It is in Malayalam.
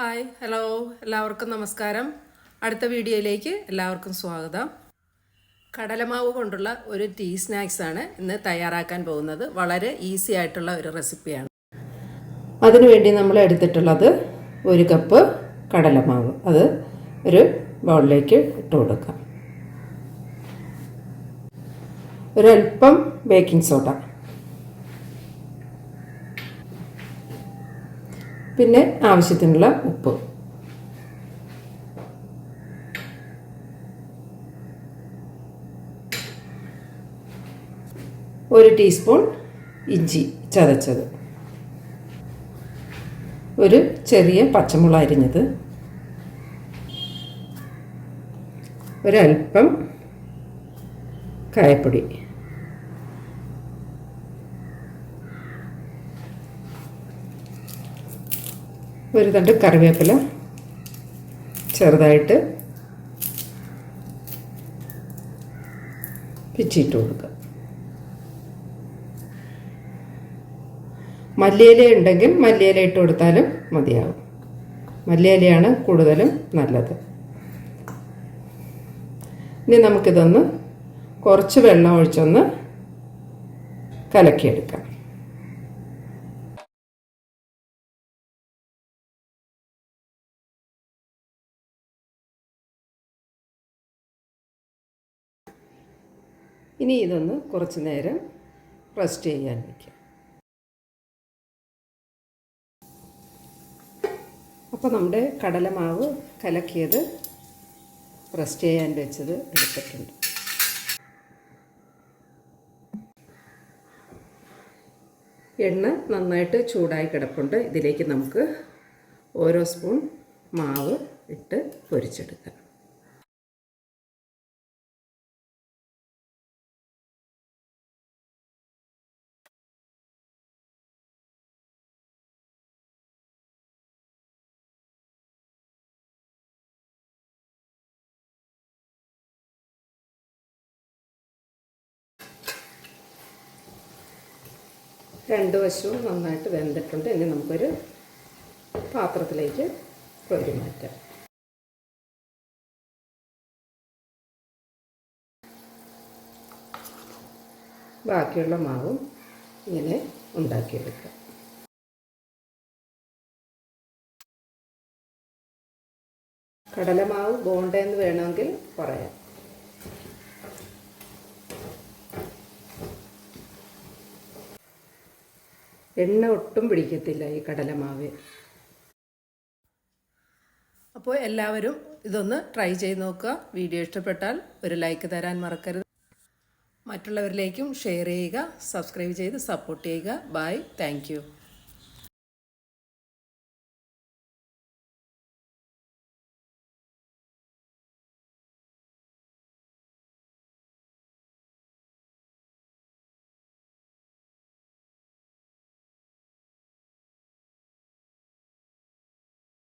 ഹായ് ഹലോ എല്ലാവർക്കും നമസ്കാരം. അടുത്ത വീഡിയോയിലേക്ക് എല്ലാവർക്കും സ്വാഗതം. കടലമാവ് കൊണ്ടുള്ള ഒരു ടീ സ്നാക്സ് ആണ് ഇന്ന് തയ്യാറാക്കാൻ പോകുന്നത്. വളരെ ഈസി ആയിട്ടുള്ള ഒരു റെസിപ്പിയാണ്. അതിനുവേണ്ടി നമ്മൾ എടുത്തിട്ടുള്ളത് ഒരു കപ്പ് കടലമാവ്. അത് ഒരു ബൗളിലേക്ക് ഇട്ട് കൊടുക്കാം. ഒരൽപ്പം ബേക്കിംഗ് സോഡ. പിന്നെ ആവശ്യത്തിനുള്ള ഉപ്പ്. ഒരു ടീസ്പൂൺ ഇഞ്ചി ചതച്ചത്. ഒരു ചെറിയ പച്ചമുളക് അരിഞ്ഞത്. ഒരൽപ്പം കായപ്പൊടി. ഒരു തണ്ട് കറിവേപ്പില ചെറുതായിട്ട് പിച്ചിട്ട് കൊടുക്കുക. മല്ലിയില ഉണ്ടെങ്കിൽ മല്ലിയില ഇട്ട് കൊടുത്താലും മതിയാവും. മല്ലിയിലയാണ് കൂടുതലും നല്ലത്. ഇനി നമുക്കിതൊന്ന് കുറച്ച് വെള്ളം ഒഴിച്ചൊന്ന് കലക്കിയെടുക്കാം. ഇനി ഇതൊന്ന് കുറച്ച് നേരം റെസ്റ്റ് ചെയ്യാൻ വയ്ക്കാം അപ്പോൾ നമ്മുടെ കടലമാവ് കലക്കിയത് റെസ്റ്റ് ചെയ്യാൻ വെച്ചത് എടുത്തിട്ടുണ്ട്. എണ്ണ നന്നായിട്ട് ചൂടായി കിടപ്പുണ്ട്. ഇതിലേക്ക് നമുക്ക് ഓരോ സ്പൂൺ മാവ് ഇട്ട് പൊരിച്ചെടുക്കാം. രണ്ട് വശവും നന്നായിട്ട് വെന്തിട്ടുണ്ട്. ഇനി നമുക്കൊരു പാത്രത്തിലേക്ക് കോരി മാറ്റാം. ബാക്കിയുള്ള മാവും ഇങ്ങനെ ഉണ്ടാക്കിയെടുക്കാം. കടലമാവ് ബോണ്ടെന്ന് വേണമെങ്കിൽ പറയാം. എണ്ണ ഒട്ടും പിടിക്കത്തില്ല ഈ കടലമാവ്. അപ്പോൾ എല്ലാവരും ഇതൊന്ന് ട്രൈ ചെയ്ത് നോക്കുക. വീഡിയോ ഇഷ്ടപ്പെട്ടാൽ ഒരു ലൈക്ക് തരാൻ മറക്കരുത്. മറ്റുള്ളവരിലേക്കും ഷെയർ ചെയ്യുക സബ്സ്ക്രൈബ് ചെയ്ത് സപ്പോർട്ട് ചെയ്യുക. Bye thank